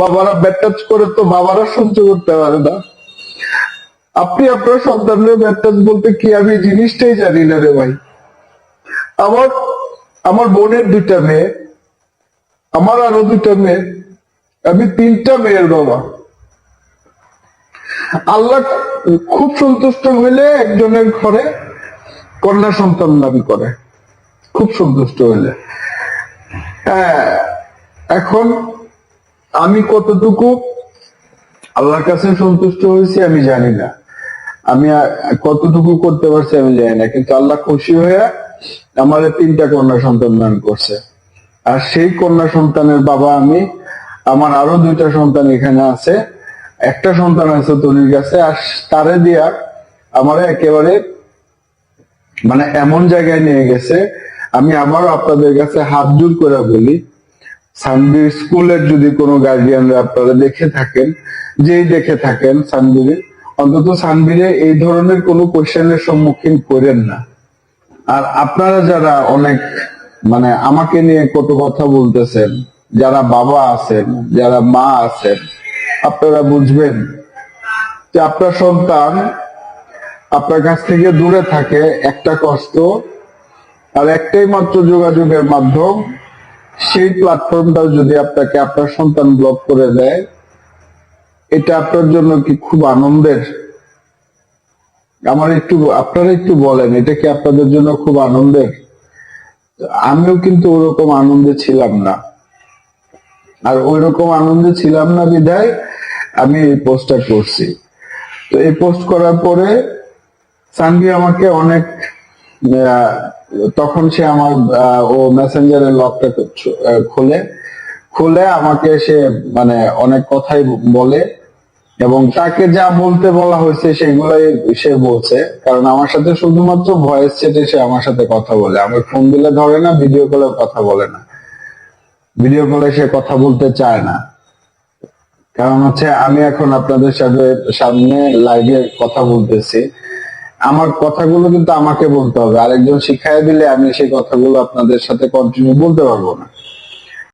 বাবারা bat touch করে তো বাবারা সহ্য করতে পারে না। আপনি আপনার সন্তানের ব্যাট টাচ বলতে কি আমি জিনিসটাই জানি না রে ভাই। আমার আমার বোনের দুইটা মেয়ে, আমার আরও দুইটা মেয়ে, আমি তিনটা মেয়ের বাবা। আল্লাহ খুব সন্তুষ্ট হইলে একজনের ঘরে কন্যা সন্তান দাবি করে। খুব সন্তুষ্ট হইলে। হ্যাঁ এখন আমি কতটুকু আল্লাহর কাছে সন্তুষ্ট হয়েছি আমি জানি না। আমি কতটুকু করতে পারছি আমি জানি না, কিন্তু আল্লাহ খুশি হয়ে আমাদের তিনটা কন্যা সন্তান দান করছে। আর সেই কন্যা সন্তানের বাবা আমি, আমার আরও দুইটা সন্তান এখানে আছে। একটা সন্তান আছে তনির কাছে, আর তারে দিয়া আমার একেবারে মানে এমন জায়গায় নিয়ে গেছে। আমি আবারও আপনাদের কাছে হাত জোর করে বলি সানবির স্কুলের যদি কোনো গার্ডিয়ানরা আপনারা দেখে থাকেন, যেই দেখে থাকেন সানবিরে অন্তত সানবিরে এই ধরনের কোনো কোশ্চেনের সম্মুখীন করেন না। আর আপনারা যারা অনেক মানে আমাকে নিয়ে কত কথা বলতেছেন, যারা বাবা আছেন, যারা মা আছেন, আপনারা বুঝবেন যে আপনার সন্তান আপনার কাছ থেকে দূরে থাকে একটা কষ্ট আর একটাই মাত্র যোগাযোগের মাধ্যম সেই প্ল্যাটফর্মটাও যদি আপনাকে আপনার সন্তান ব্লক করে দেয়, এটা আপনার জন্য কি খুব আনন্দের? আমার একটু, আপনারা একটু বলেন, এটা কি আপনাদের জন্য খুব আনন্দের? আমিও কিন্তু ওরকম আনন্দে ছিলাম না। আর ওই রকম আনন্দে ছিলাম না বিধায় আমি এই পোস্টটা করছি। তো এই পোস্ট করার পরে সানভি আমাকে অনেক তখন সে আমার ও মেসেঞ্জারের লকটা খুলে খুলে আমাকে সে মানে অনেক কথাই বলে এবং তাকে যা বলতে বলা হয়েছে সেগুলাই সে বলছে। কারণ আমার সাথে শুধুমাত্র ভয়েস চ্যাটে সে আমার সাথে কথা বলে। আমার ফোন দিলে ধরে না ভিডিও কলে কথা বলে না। ভিডিও কলে সে কথা বলতে চায় না। কারণ হচ্ছে, আমি এখন আপনাদের সাথে সামনে লাইভে কথা বলতেছি। আমার কথাগুলো কিন্তু আমাকে বলতে হবে। আরেকজন শিখাই দিলে আমি সেই কথাগুলো আপনাদের সাথে কন্টিনিউ বলতে পারব না।